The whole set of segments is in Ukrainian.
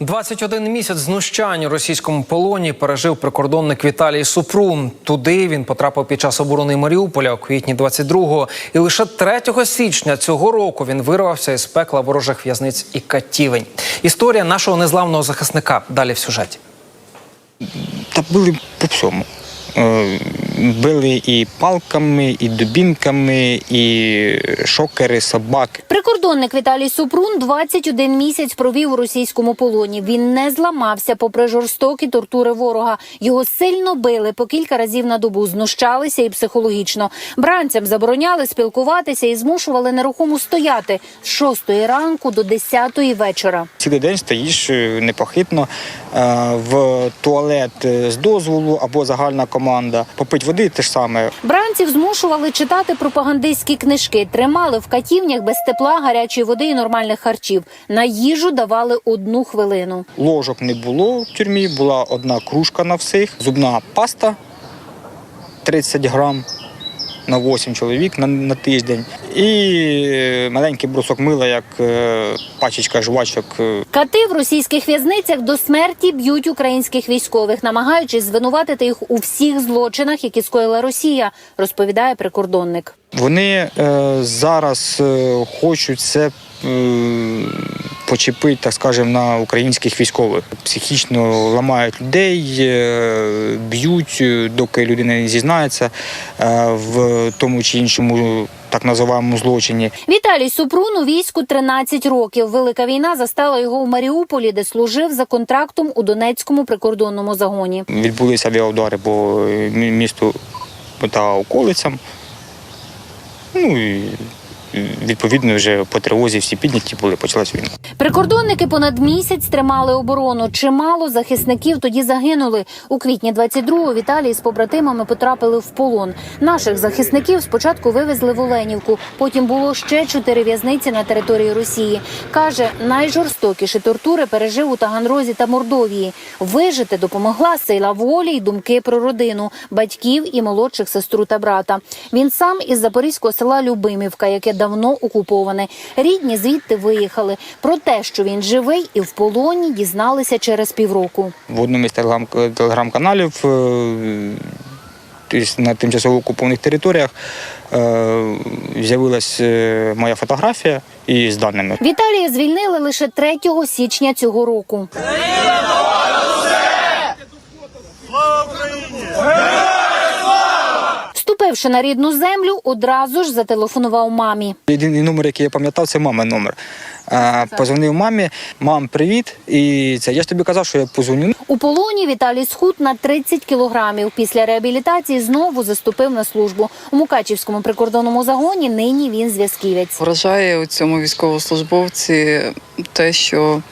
21 місяць знущань у російському полоні пережив прикордонник Віталій Супрун. Туди він потрапив під час оборони Маріуполя у квітні 22-го. І лише 3 січня цього року він вирвався із пекла ворожих в'язниць і катівень. Історія нашого незламного захисника. Далі в сюжеті. Та були по всьому. Били і палками, і дубінками, і шокери, собаки. Прикордонник Віталій Супрун 21 місяць провів у російському полоні. Він не зламався попри жорстокі тортури ворога. Його сильно били по кілька разів на добу, знущалися і психологічно. Бранцям забороняли спілкуватися і змушували нерухомо стояти з 6 ранку до 10 вечора. Цілий день стоїш е, непохитно е, в туалет е, з дозволу або загальна команда. Попить води те ж саме. Бранців змушували читати пропагандистські книжки, тримали в катівнях без тепла, гарячої води і нормальних харчів. На їжу давали одну хвилину. Ложок не було в тюрмі, була одна кружка на всіх, зубна паста 30 грам на 8 чоловік на, на тиждень. І е, маленький брусок мила, як е, пачечка жвачок. е, Кати в російських в'язницях до смерті б'ють українських військових, намагаючись звинуватити їх у всіх злочинах, які скоїла Росія, розповідає прикордонник. Вони е, зараз е, хочуть це е, почепити, так скажемо, на українських військових. Психічно ламають людей, е, б'ють, е, доки людина не зізнається е, в тому чи іншому так називаємому злочині. Віталій Супрун у війську 13 років. Велика війна застала його у Маріуполі, де служив за контрактом у Донецькому прикордонному загоні. Відбулися авіаудари по місту та околицям. Ну і відповідно вже по тривозі всі підняті були, почалась війна. Прикордонники понад місяць тримали оборону. Чимало захисників тоді загинули. У квітні 22-го Віталій з побратимами потрапили в полон. Наших захисників спочатку вивезли в Оленівку. Потім було ще чотири в'язниці на території Росії. Каже, найжорстокіші тортури пережив у Таганрозі та Мордовії. Вижити допомогла сила волі й думки про родину, батьків і молодших сестру та брата. Він сам із запорізького села Любимівка, яке давно окуповане. Рідні звідти виїхали. Про те, що він живий і в полоні, дізналися через півроку. В одному із телеграм- телеграм-каналів е, на тимчасово окупованих територіях е, з'явилась е, моя фотографія із даними. Віталія звільнили лише 3 січня цього року. Вступивши на рідну землю, одразу ж зателефонував мамі. Єдиний номер, який я пам'ятав, це мамин номер. Позвонив мамі, мам, привіт. І це я ж тобі казав, що я позвоню. У полоні Віталій схуд на 30 кілограмів. Після реабілітації знову заступив на службу. У Мукачівському прикордонному загоні нині він зв'язківець. Вражає у цьому військовослужбовці те, що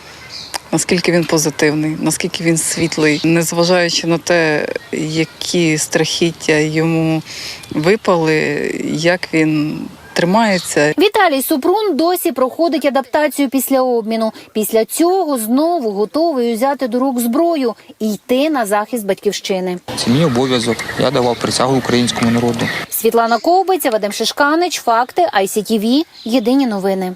наскільки він позитивний, наскільки він світлий, незважаючи на те, які страхіття йому випали, як він тримається. Віталій Супрун досі проходить адаптацію після обміну. Після цього знову готовий узяти до рук зброю і йти на захист батьківщини. Це мій обов'язок. Я давав присягу українському народу. Світлана Ковбиця, Вадим Шишканич, факти ICTV, Єдині новини.